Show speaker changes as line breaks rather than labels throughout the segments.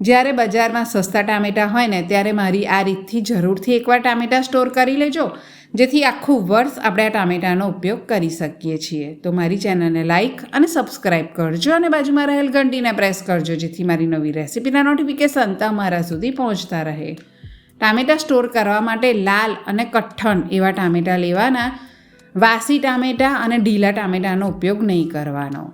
જ્યારે બજારમાં સસ્તા ટામેટાં હોય ને, ત્યારે મારી આ રીતથી જરૂરથી એકવાર ટામેટાં સ્ટોર કરી લેજો, જેથી આખું વર્ષ આપણે આ ટામેટાનો ઉપયોગ કરી શકીએ છીએ. તો મારી ચેનલને લાઇક અને સબસ્ક્રાઇબ કરજો અને બાજુમાં રહેલ ઘંટીને પ્રેસ કરજો, જેથી મારી નવી રેસિપીના નોટિફિકેશન તમારા સુધી પહોંચતા રહે. ટામેટાં સ્ટોર કરવા માટે લાલ અને કઠણ એવા ટામેટાં લેવાના. વાસી ટામેટાં અને ઢીલા ટામેટાંનો ઉપયોગ નહીં કરવાનો.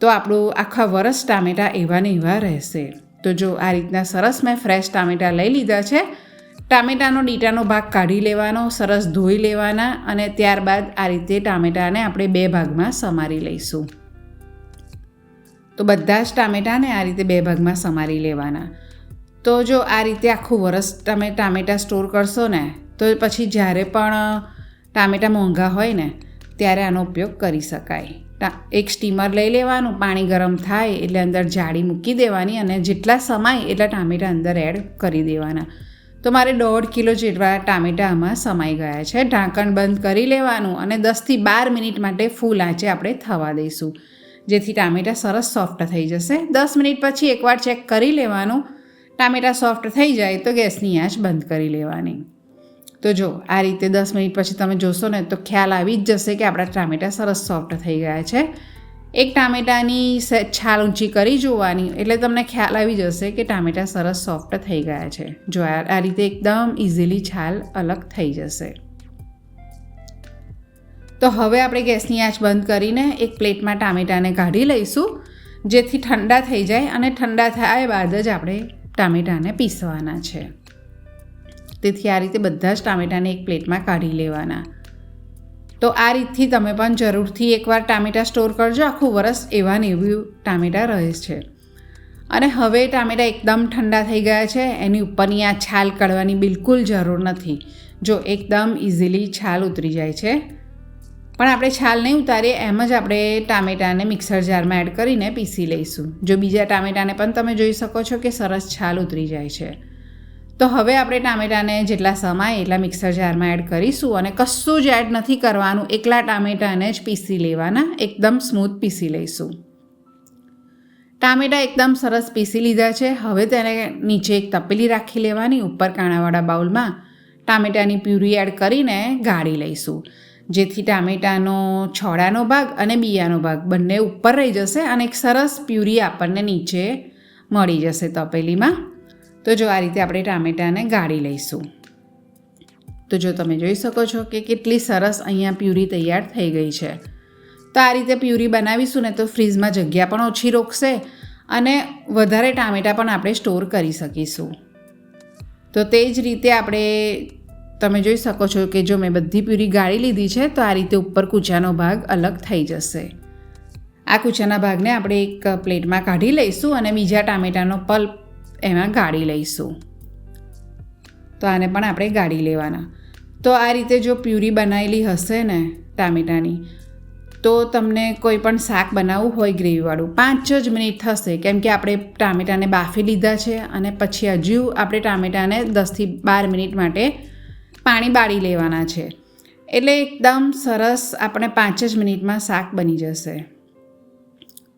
તો આપણું આખા વરસ ટામેટાં એવા ને એવા રહેશે. તો જો આ રીતના સરસ મેં ફ્રેશ ટામેટાં લઈ લીધા છે. ટામેટાનો ડીટાનો ભાગ કાઢી લેવાનો, સરસ ધોઈ લેવાના અને ત્યારબાદ આ રીતે ટામેટાને આપણે બે ભાગમાં સમારી લઈશું. તો બધા જ ટામેટાને આ રીતે બે ભાગમાં સમારી લેવાના. તો જો આ રીતે આખું વરસ તમે ટામેટાં સ્ટોર કરશો ને, તો પછી જ્યારે પણ ટામેટાં મોંઘા હોય ને, ત્યારે આનો ઉપયોગ કરી શકાય. એક સ્ટીમર લઈ લેવાનું, પાણી ગરમ થાય એટલે અંદર જાળી મૂકી દેવાની અને જેટલા સમાય એટલા ટામેટા અંદર એડ કરી દેવાના. તો મારે દોઢ કિલો જેટલા ટામેટા આમાં સમાઈ ગયા છે. ઢાંકણ બંધ કરી લેવાનું અને દસથી બાર મિનિટ માટે ફૂલ આંચે આપણે થવા દઈશું. જેથી ટામેટાં સરસ સોફ્ટ થઈ જશે. દસ મિનિટ પછી એકવાર ચેક કરી લેવાનું. ટામેટાં સોફ્ટ થઈ જાય તો ગેસની આંચ બંધ કરી લેવાની. તો જો, આ રીતે દસ મિનિટ પછી તમે જોશો ને, તો ખ્યાલ આવી જ જશે કે આપણા ટામેટાં સરસ સોફ્ટ થઈ ગયા છે. એક ટામેટાની છાલ ઊંચી કરી જોવાની, એટલે તમને ખ્યાલ આવી જશે કે ટામેટાં સરસ સોફ્ટ થઈ ગયા છે. જો આ રીતે એકદમ ઇઝીલી છાલ અલગ થઈ જશે. તો હવે આપણે ગેસની આંચ બંધ કરીને એક પ્લેટમાં ટામેટાને કાઢી લઈશું, જેથી ઠંડા થઈ જાય અને ઠંડા થાય બાદ જ આપણે ટામેટાને પીસવાના છે. તેથી આ રીતે બધા જ ટામેટાને એક પ્લેટમાં કાઢી લેવાના. તો આ રીતથી તમે પણ જરૂરથી એકવાર ટામેટાં સ્ટોર કરજો. આખું વરસ એવા ને એવું ટામેટાં રહે છે. અને હવે ટામેટાં એકદમ ઠંડા થઈ ગયા છે. એની ઉપરની આ છાલ કાઢવાની બિલકુલ જરૂર નથી. જો એકદમ ઇઝીલી છાલ ઉતરી જાય છે. પણ આપણે છાલ નહીં ઉતારીએ, એમ જ આપણે ટામેટાને મિક્સર જારમાં એડ કરીને પીસી લઈશું. જો બીજા ટામેટાને પણ તમે જોઈ શકો છો કે સરસ છાલ ઉતરી જાય છે. તો હવે આપણે ટામેટાને જેટલા સમાય એટલા મિક્સર જારમાં એડ કરીશું અને કશું જ એડ નથી કરવાનું. એકલા ટામેટાને જ પીસી લેવાના. એકદમ સ્મૂથ પીસી લઈશું. ટામેટાં એકદમ સરસ પીસી લીધા છે. હવે તેને નીચે એક તપેલી રાખી લેવાની, ઉપર કાણાવાળા બાઉલમાં ટામેટાની પ્યુરી એડ કરીને ગાળી લઈશું. જેથી ટામેટાનો છોડાનો ભાગ અને બિયાનો ભાગ બંને ઉપર રહી જશે અને એક સરસ પ્યુરી આપણને નીચે મળી જશે તપેલીમાં. તો જો આ રીતે આપણે ટામેટાને ગાળી લઈશું. તો જો તમે જોઈ શકો છો કે કેટલી સરસ અહીંયા પ્યુરી તૈયાર થઈ ગઈ છે. તો આ રીતે પ્યુરી બનાવીશું ને તો ફ્રીઝમાં જગ્યા પણ ઓછી રોકશે અને વધારે ટામેટાં પણ આપણે સ્ટોર કરી શકીશું. તો તે જ રીતે આપણે તમે જોઈ શકો છો કે જો મેં બધી પ્યુરી ગાળી લીધી છે તો આ રીતે ઉપર કૂચાનો ભાગ અલગ થઈ જશે. આ કૂચાના ભાગને આપણે એક પ્લેટમાં કાઢી લઈશું અને બીજા ટામેટાનો પલ્પ એમાં ગાળી લઈશું. તો આને પણ આપણે ગાળી લેવાના. તો આ રીતે જો પ્યુરી બનાવેલી હશે ને ટામેટાની, તો તમને કોઈ પણ શાક બનાવવું હોય ગ્રેવીવાળું, પાંચ જ મિનિટ થશે, કેમ કે આપણે ટામેટાને બાફી લીધા છે અને પછી હજુ આપણે ટામેટાને દસથી બાર મિનિટ માટે પાણી બાળી લેવાના છે. એટલે એકદમ સરસ આપણે પાંચ જ મિનિટમાં શાક બની જશે.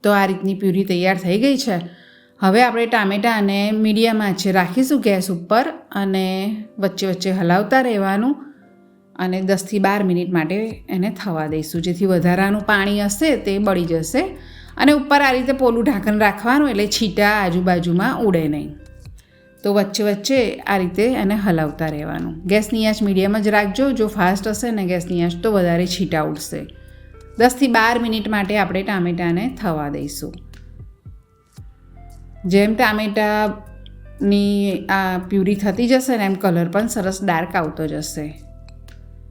તો આ રીતની પ્યુરી તૈયાર થઈ ગઈ છે. હવે આપણે ટામેટાને મીડિયમ આંચે રાખીશું ગેસ ઉપર અને વચ્ચે વચ્ચે હલાવતા રહેવાનું અને દસથી બાર મિનિટ માટે એને થવા દઈશું. જેથી વધારાનું પાણી હશે તે બળી જશે અને ઉપર આ રીતે પોલું ઢાંકણ રાખવાનું એટલે છીટા આજુબાજુમાં ઉડે નહીં. તો વચ્ચે વચ્ચે આ રીતે એને હલાવતા રહેવાનું. ગેસની આંચ મીડિયમ જ રાખજો. જો ફાસ્ટ હશે ને ગેસની આંચ તો વધારે છીટા ઉડશે. દસથી બાર મિનિટ માટે આપણે ટામેટાને થવા દઈશું. જેમ ટામેટાની આ પ્યુરી થતી જશે ને એમ કલર પણ સરસ ડાર્ક આવતો જશે.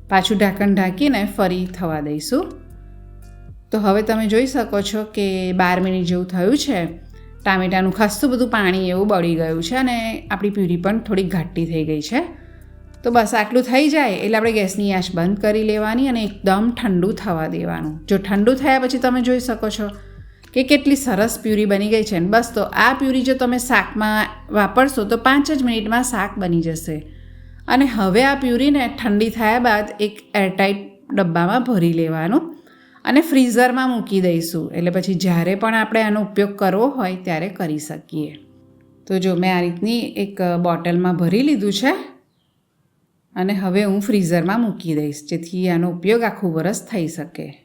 પાછું ઢાંકણ ઢાંકીને ફરી થવા દઈશું. તો હવે તમે જોઈ શકો છો કે બાર મિનિટ જેવું થયું છે. ટામેટાનું ખાસું બધું પાણી એવું બળી ગયું છે અને આપણી પ્યુરી પણ થોડી ઘાટી થઈ ગઈ છે. તો બસ આટલું થઈ જાય એટલે આપણે ગેસની આંચ બંધ કરી લેવાની અને એકદમ ઠંડુ થવા દેવાનું. જો ઠંડુ થયા પછી તમે જોઈ શકો છો કે કેટલી સરસ પ્યુરી બની ગઈ છે. બસ તો આ પ્યુરી જો તમે શાકમાં વાપરશો તો પાંચ જ મિનિટમાં શાક બની જશે. અને હવે આ પ્યુરીને ઠંડી થયા બાદ એક એરટાઈટ ડબ્બામાં ભરી લેવાનું અને ફ્રીઝરમાં મૂકી દઈશું. એટલે પછી જ્યારે પણ આપણે આનો ઉપયોગ કરવો હોય ત્યારે કરી શકીએ. તો જો મેં આ રીતની એક બોટલમાં ભરી લીધું છે અને હવે હું ફ્રીઝરમાં મૂકી દઈશ, જેથી આનો ઉપયોગ આખું વરસ થઈ શકે.